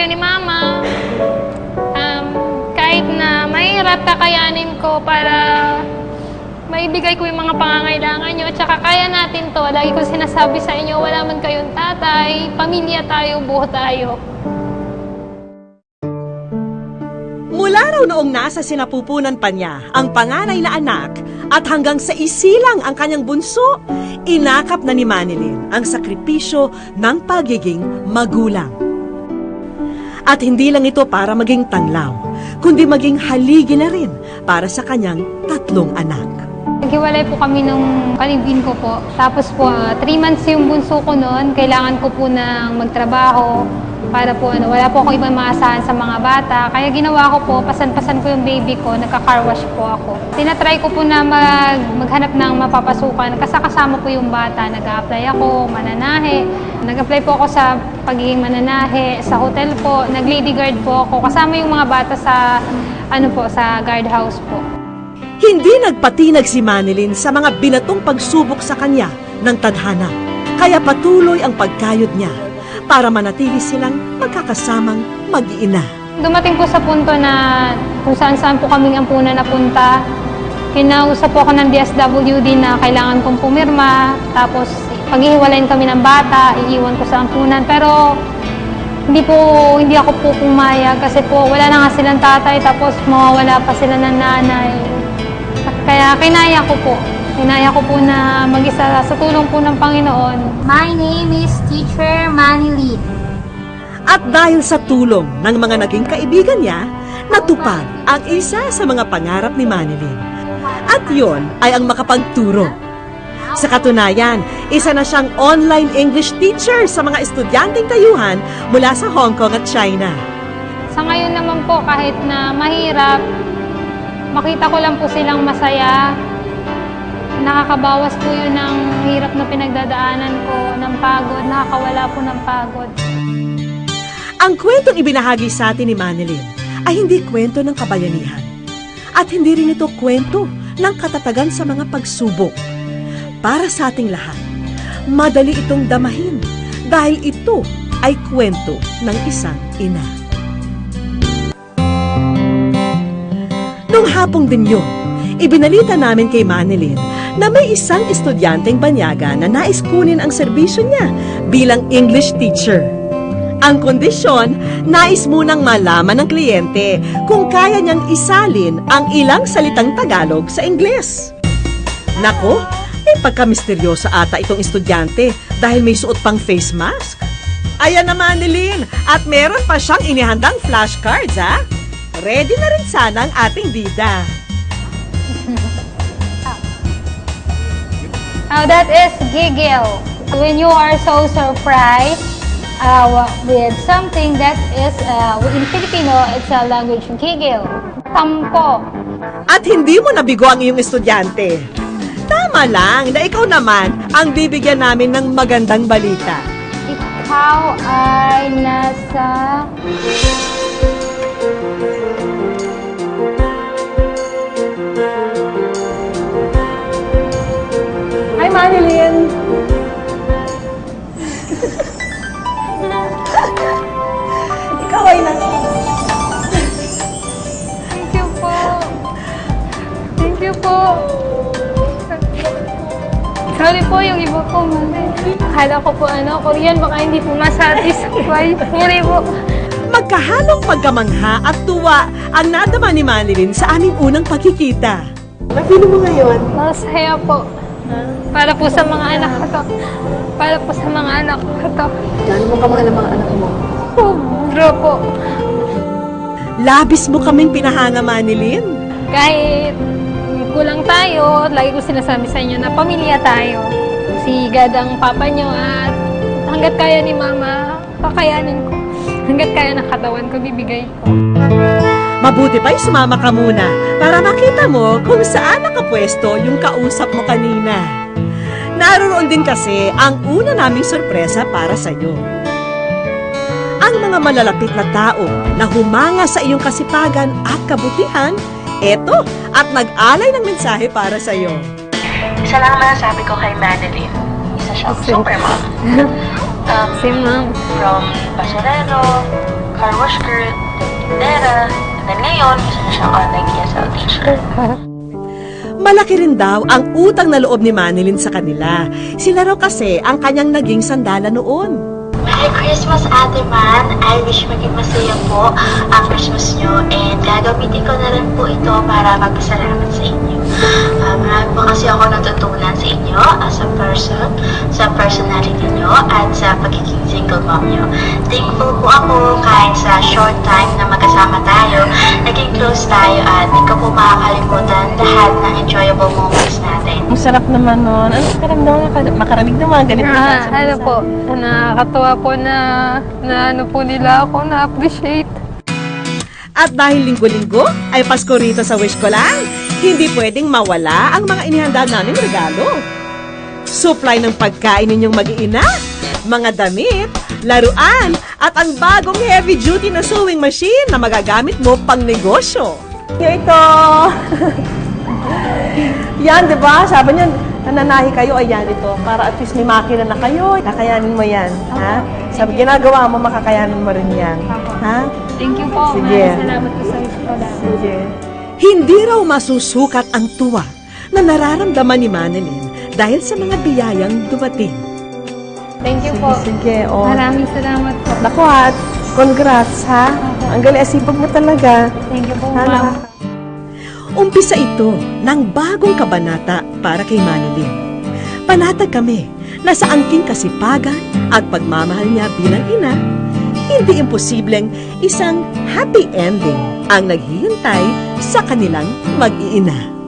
kayo ni Mama. Um, kahit na mahirap, kakayanin ko para maibigay ko yung mga pangangailangan nyo. At saka kaya natin to. Lagi ko sinasabi sa inyo, wala man kayong tatay, pamilya tayo, buo tayo. Mula raw noong nasa sinapupunan pa niya ang panganay na anak at hanggang sa isilang ang kanyang bunso, inakap na ni Manilin ang sakripisyo ng pagiging magulang. At hindi lang ito para maging tanglaw, kundi maging haligi na rin para sa kanyang tatlong anak. Naghiwalay po kami nung kalibin ko po. Tapos po, 3 months yung bunso ko noon. Kailangan ko po ng magtrabaho para po ano, wala po akong ibang maasahan sa mga bata. Kaya ginawa ko po, pasan-pasan ko yung baby ko, nagka-car wash po ako. Tinatry ko po na mag, maghanap ng mapapasukan. Kasakasama po yung bata. Nag-a-apply ako, mananahe. Nag-apply po ako sa pagiging mananahe, sa hotel po. Nag-lady guard po ako. Kasama yung mga bata sa, ano po, sa guardhouse po. Hindi nagpatinag si Manilin sa mga binatong pagsubok sa kanya ng tadhana. Kaya patuloy ang pagkayod niya para manatili silang magkakasamang mag-iina. Dumating po sa punto na kung saan saan po kaming ampunan napunta. Kinausap po ako ng DSWD na kailangan kong pumirma. Tapos paghihiwalayin kami ng bata, iiwan ko sa ampunan. Pero hindi po, hindi ako po pumayag kasi po wala na nga silang tatay tapos mawawala pa sila ng nanay. Kaya kinaya ko po. Kinaya ko po na mag-isa sa tulong po ng Panginoon. My name is Teacher Manilin. At dahil sa tulong ng mga naging kaibigan niya, natupad ang isa sa mga pangarap ni Manilin. At yon ay ang makapagturo. Sa katunayan, isa na siyang online English teacher sa mga estudyanteng tayuhan mula sa Hong Kong at China. Sa ngayon naman po, kahit na mahirap, makita ko lang po silang masaya. Nakakabawas po yun ng hirap na pinagdadaanan ko, ng pagod, nakakawala po ng pagod. Ang kwentong ibinahagi sa atin ni Manilin ay hindi kwento ng kabayanihan. At hindi rin ito kwento ng katatagan sa mga pagsubok. Para sa ating lahat, madali itong damahin dahil ito ay kwento ng isang ina. Nung hapong din yun, ibinalita namin kay Manilin na may isang estudyanteng banyaga na nais kunin ang serbisyo niya bilang English teacher. Ang kondisyon, nais munang malaman ng kliyente kung kaya niyang isalin ang ilang salitang Tagalog sa Ingles. Nako, may pagka-misteryoso ata itong estudyante dahil may suot pang face mask. Ayan naman ni Lynn, at meron pa siyang inihandang flashcards, ha? Ready na rin sana ang ating bida. Now that is giggle. When you are so surprised uh, with something that is, uh, in Filipino, it's a language giggle. Tampo. At hindi mo nabigo ang iyong estudyante. Tama lang na ikaw naman ang bibigyan namin ng magandang balita. Ikaw ay nasa... Sorry po yung iba po, mali. Akala ko po ano, Korean, baka hindi po masatisfy. Sorry po. Magkahalong pagkamangha at tuwa ang nadama ni Manilyn sa aming unang pagkikita. Ano mo ngayon? Masaya po. Para po sa mga anak ko to. Para po sa mga anak ko to. Gaano mo kamahal ang mga anak mo? Sobra po. Labis mo kaming pinahanga, Manilyn. Kahit kulang tayo, lagi ko sinasabi sa inyo na pamilya tayo. Si God ang papa nyo at hanggat kaya ni mama, kakayanin ko. Hanggat kaya ng katawan ko, bibigay ko. Mabuti pa'y sumama ka muna para makita mo kung saan nakapwesto yung kausap mo kanina. Naroon din kasi ang una naming sorpresa para sa'yo. Ang mga malalapit na tao na humanga sa iyong kasipagan at kabutihan, eto at nag-alay ng mensahe para sa'yo. Isa lang ang masasabi ko kay Madeline. Isa siyang super mom. Um, Si ma'am. from basurero, car wash girl, tindera, and then ngayon, isa na siyang online ESL teacher. Malaki rin daw ang utang na loob ni Manilyn sa kanila. Sila raw kasi ang kanyang naging sandala noon. Merry Christmas, Ate Man. I wish maging masaya po ang Christmas nyo and gagamitin ko na rin po ito para magpasalamat sa inyo. Uh, marami po kasi ako natutunan sa inyo as a person, sa personality nyo, at sa pagiging single mom nyo. Thankful po ako kahit sa short time na magkasama tayo, naging close tayo at di ko po makakalimutan lahat ng enjoyable moments natin. Ang sarap naman nun. Ano karamdaman maka- makarinig ng mga ganito? Ah, ano po, nakakatuwa po na, na ano po nila ako, na-appreciate. At dahil linggo-linggo ay Pasko rito sa Wish Ko Lang, hindi pwedeng mawala ang mga inihanda naming regalo. Supply ng pagkain ninyong mag-iina, mga damit, laruan, at ang bagong heavy-duty na sewing machine na magagamit mo pang negosyo. Ito! yan, di ba? Sabi niya, nananahi kayo, ayan ito. Para at least may makina na kayo. Kakayanin mo yan. Ha? Sabi, ginagawa mo, makakayanin mo rin yan. Ha? Thank you po. Sige. Maraming salamat po sa eskwela. Sige. Hindi raw masusukat ang tuwa na nararamdaman ni Manilyn dahil sa mga biyayang dumating. Thank you Sige, po. sige. Oh. Maraming salamat po. Naku, at congrats, ha? Ang galing, asipag mo talaga. Thank you po, ma'am. Umpisa ito ng bagong kabanata para kay Manilyn. Panatag kami na sa angking kasipagan at pagmamahal niya bilang ina, hindi imposibleng isang happy ending ang naghihintay sa kanilang mag-iina.